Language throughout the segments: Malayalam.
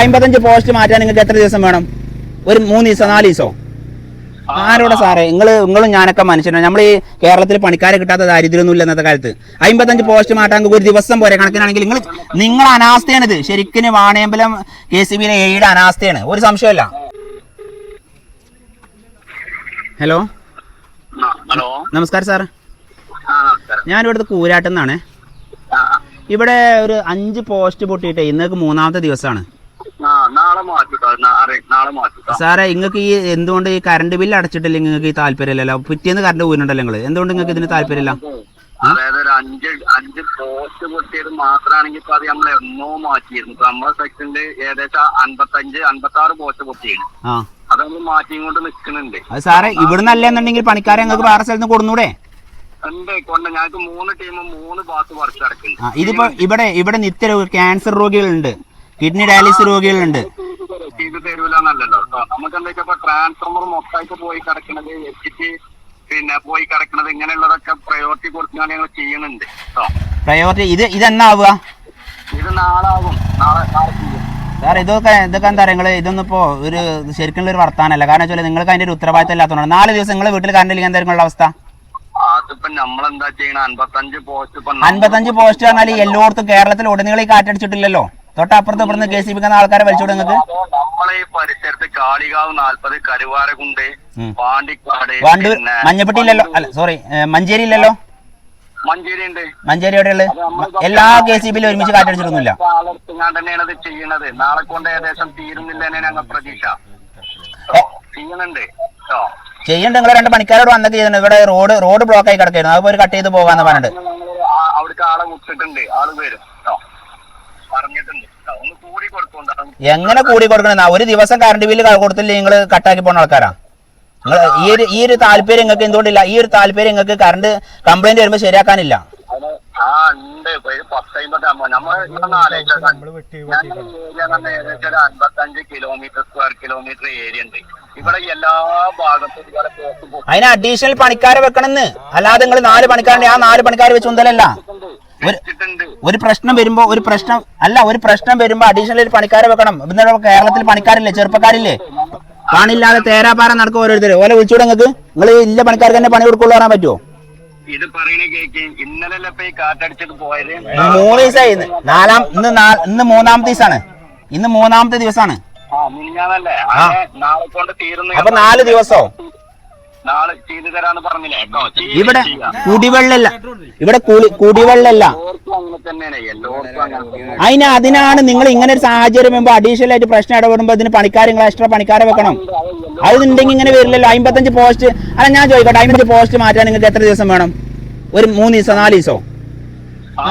അമ്പത്തഞ്ച് പോസ്റ്റ് മാറ്റാൻ നിങ്ങൾക്ക് എത്ര ദിവസം വേണം? ഒരു മൂന്ന് ദിവസം നാല് ദിവസമോ ആരോടെ സാറേ? നിങ്ങൾ നിങ്ങളും ഞാനൊക്കെ മനുഷ്യനാണ് നമ്മൾ ഈ കേരളത്തിൽ പണിക്കാരെ കിട്ടാത്ത ദാരിദ്ര്യമൊന്നും ഇല്ല ഇന്നത്തെ കാലത്ത്. അമ്പത്തഞ്ച് പോസ്റ്റ് മാറ്റാൻ ഒരു ദിവസം പോരെ? കണക്കിനാണെങ്കിൽ നിങ്ങൾ നിങ്ങൾ അനാസ്ഥയാണിത്. ശരിക്കും വാണിയമ്പലം കെ സി ബിയിലെ എയുടെ അനാസ്ഥയാണ്. ഒരു സംശയമല്ല ഹലോ? ഹലോ? നമസ്കാരം സാർ ഞാനിവിടുത്തെ കൂരാട്ടെന്നാണ് ഇവിടെ ഒരു അഞ്ച് പോസ്റ്റ് പൊട്ടിയിട്ട് ഇന്നേക്ക് മൂന്നാമത്തെ ദിവസമാണ് ആ നാളെ മാറ്റിട്ടോ നാളെ മാറ്റിട്ടോ സാറേ നിങ്ങൾക്ക് ഈ എന്തുകൊണ്ട് ഈ കറണ്ട് ബില്ല് അടച്ചിട്ടില്ലെങ്കിൽ നിങ്ങൾക്ക് ഈ താല്പര്യമില്ലല്ലോ? പിറ്റേന്ന് കറണ്ട് പോയിട്ടുണ്ടല്ലോ നിങ്ങൾ എന്തുകൊണ്ട് നിങ്ങൾക്ക് ഇതിന് താല്പര്യമില്ല? അതായത് ഒരു അഞ്ച് അഞ്ച് പോസ്റ്റ് പൊട്ടിയത് മാത്രമാണെങ്കിൽ ഇപ്പൊ അത് നമ്മൾ എന്നോ മാറ്റിയിരുന്നു. ഇപ്പൊ നമ്മളെ സെക്ഷനിൽ ഏകദേശം അൻപത്തഞ്ച് അൻപത്തി ആറ് പോസ്റ്റ് പൊട്ടിയാണ് അത് നമ്മൾ മാറ്റിയും കൊണ്ട് നിൽക്കുന്നുണ്ട് സാറേ ഇവിടുന്ന് അല്ലെന്നുണ്ടെങ്കിൽ പണിക്കാരെ ഞങ്ങൾക്ക് വേറെ സ്ഥലത്ത് കൊടുന്നൂടെ? ഇതിപ്പോ ഇവിടെ ഇവിടെ നിത്യ ക്യാൻസർ രോഗികളുണ്ട്. കിഡ്നി ഡയാലിസിസ് രോഗികളുണ്ട്. ചെയ്ത് തരൂലെന്നല്ലല്ലോ. കേട്ടോ നമുക്ക് എന്താ വെച്ചാൽ ട്രാൻസ്ഫോമർ മൊത്തമായിട്ട് പോയി കിടക്കണത് എച്ചിട്ട് പിന്നെ പോയി കിടക്കണത് ഇങ്ങനെയുള്ളതൊക്കെ പ്രയോറിറ്റി കൊടുക്കാണ് ഞങ്ങൾ ചെയ്യുന്നുണ്ട്. കേട്ടോ പ്രയോറിറ്റി ഇത് ഇതെന്നാവുക ഇത് ആവുക? ഇത് നാളെ നാളെ ചെയ്യും. സാർ ഇതൊക്കെ ഇതൊക്കെ എന്താ പറയുക നിങ്ങൾ ഇതൊന്നും ഇപ്പോൾ ഒരു ശരിക്കുള്ള ഒരു വർത്താനല്ല? കാരണം വെച്ചാൽ നിങ്ങൾക്ക് അതിന്റെ ഒരു ഉത്തരവാദിത്തം ഇല്ലാത്തതുകൊണ്ട് നാല് ദിവസം നിങ്ങൾ വീട്ടിൽ കറണ്ട് ഇല്ലെങ്കിൽ എന്തായിരിക്കും അവസ്ഥ? അൻപത്തഞ്ച് പോസ്റ്റ് ഇപ്പൊ പറഞ്ഞാൽ എല്ലായിടത്തും കേരളത്തിൽ ഉടനീളം കാറ്റടിച്ചിട്ടില്ലല്ലോ. തൊട്ടപ്പുറത്ത് ഇവിടുന്ന് കെ സി ബിക്കുന്ന ആൾക്കാരെ വലിച്ചു നിങ്ങൾക്ക്? നമ്മളെ ഈ പരിസരത്ത് കാളികാവ് നാൽപ്പത് കരുവാരകുണ്ട് പാണ്ടിക്കാട് വണ്ടൂർ മഞ്ഞപ്പെട്ടി ഇല്ലല്ലോ അല്ല സോറി മഞ്ചേരി ഇല്ലല്ലോ മഞ്ചേരി ഉണ്ട് മഞ്ചേരി എവിടെയുള്ളത് എല്ലാ കെ സി ബിയിലും ഒരുമിച്ച് കാറ്റടിച്ചിട്ടൊന്നുമില്ല. ഞാൻ തന്നെയാണ് ചെയ്യണത്. നാളെ കൊണ്ട് ഏകദേശം തീരുന്നില്ല തന്നെ ഞങ്ങൾ പ്രതീക്ഷ. കേട്ടോ ചെയ്യണ്ട. നിങ്ങൾ രണ്ട് പണിക്കാരോട് വന്നൊക്കെ ചെയ്യുന്നുണ്ട് ഇവിടെ റോഡ് റോഡ് ബ്ലോക്ക് ആയി കിടക്കായിരുന്നു. അതിപ്പോ ഒരു കട്ട് ചെയ്ത് പോകാന്ന് പറഞ്ഞിട്ട്. അവിടെ ആളെ മുട്ടിട്ടുണ്ട്. ആൾ വരും കേട്ടോ പറഞ്ഞിട്ടുണ്ട് കേട്ടോ. ഒന്ന് കൂടി കൊടുത്തോണ്ടാണ് എങ്ങനെ കൂടി കൊടുക്കണെന്നാ ഒരു ദിവസം കറണ്ട് ബില്ല് കൊടുത്തില്ല നിങ്ങൾ കട്ടാക്കി പോണ ആൾക്കാരാ? നിങ്ങൾ ഈ ഒരു ഈ ഒരു താല്പര്യം നിങ്ങൾക്ക് എന്തുകൊണ്ടില്ല? ഈ ഒരു താല്പര്യം നിങ്ങൾക്ക് കറണ്ട് കംപ്ലൈന്റ് വരുമ്പോൾ ശരിയാക്കാനില്ല. അൻപത്തഞ്ച് കിലോമീറ്റർ സ്ക്വയർ കിലോമീറ്റർ ഏരിയ ഉണ്ട്. ഇവിടെ എല്ലാ ഭാഗത്തും അതിന് അഡീഷണൽ പണിക്കാരെ വെക്കണമെന്ന് അല്ലാതെ നിങ്ങൾ നാല് പണിക്കാരുടെ ആ നാല് പണിക്കാർ വെച്ച് വെച്ചിട്ടുണ്ട്. ഒരു പ്രശ്നം വരുമ്പോ ഒരു പ്രശ്നം അല്ല ഒരു പ്രശ്നം വരുമ്പോ അഡീഷണൽ ഒരു പണിക്കാരെ വെക്കണം. ഇവിടെ കേരളത്തിൽ പണിക്കാരില്ലേ ചെറുപ്പക്കാരില്ലേ? പണില്ലാതെ തേരാപ്പാറ നടക്കും ഓരോരുത്തർ ഓലെ വിളിച്ചൂടെ നിങ്ങൾക്ക് നിങ്ങൾ ഇല്ല പണിക്കാർക്ക് തന്നെ പണി കൊടുക്കുള്ളൂ പറയാൻ പറ്റുമോ ഇത് പറയണ കേക്ക് ഇന്നലെ ഇപ്പൊ ഈ കാറ്റടിച്ചിട്ട് പോയത്? മൂന്ന് ദിവസമായി ഇന്ന് നാലാം ഇന്ന് ഇന്ന് മൂന്നാമത്തെ ദിവസമാണ് ഇന്ന് മൂന്നാമത്തെ ദിവസമാണ് അപ്പൊ നാല് ദിവസോ? നാളെ ചെയ്തു തരാന്ന് പറഞ്ഞില്ലേ ഇവിടെ. കുടിവെള്ളല്ല. ഇവിടെ കുടിവെള്ളല്ല. അതിന് അതിനാണ് നിങ്ങൾ ഇങ്ങനെ ഒരു സാഹചര്യം വരുമ്പോൾ അഡീഷണൽ ആയിട്ട് പ്രശ്നം ഇടപെടുമ്പോൾ ഇതിന് പണിക്കാർ നിങ്ങൾ എക്സ്ട്രാ പണിക്കാരെ വെക്കണം. അതുണ്ടെങ്കിൽ ഇങ്ങനെ വരില്ലല്ലോ. അമ്പത്തഞ്ച് പോസ്റ്റ് അല്ല ഞാൻ ചോദിക്കട്ടെ. അമ്പത്തഞ്ച് പോസ്റ്റ് മാറ്റാൻ നിങ്ങൾക്ക് എത്ര ദിവസം വേണം? ഒരു മൂന്ന് ദിവസം നാല് ദിവസമോ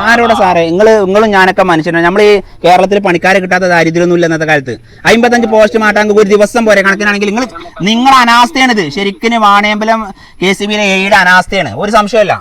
ആരോടെ സാറേ? നിങ്ങൾ നിങ്ങളും ഞാനൊക്കെ മനുഷ്യനാണ് നമ്മൾ ഈ കേരളത്തിൽ പണിക്കാരെ കിട്ടാത്ത ദാരിദ്ര്യമൊന്നും ഇല്ല ഇന്നത്തെ കാലത്ത്. അമ്പത്തഞ്ച് പോസ്റ്റ് മാറ്റാൻ ഒരു ദിവസം പോരെ. കണക്കിനാണെങ്കിൽ നിങ്ങൾ നിങ്ങൾ അനാസ്ഥയാണിത്. ശരിക്കും വാണിയമ്പലം കെ സി ബിയിലെ എയുടെ അനാസ്ഥയാണ്. ഒരു സംശയമല്ല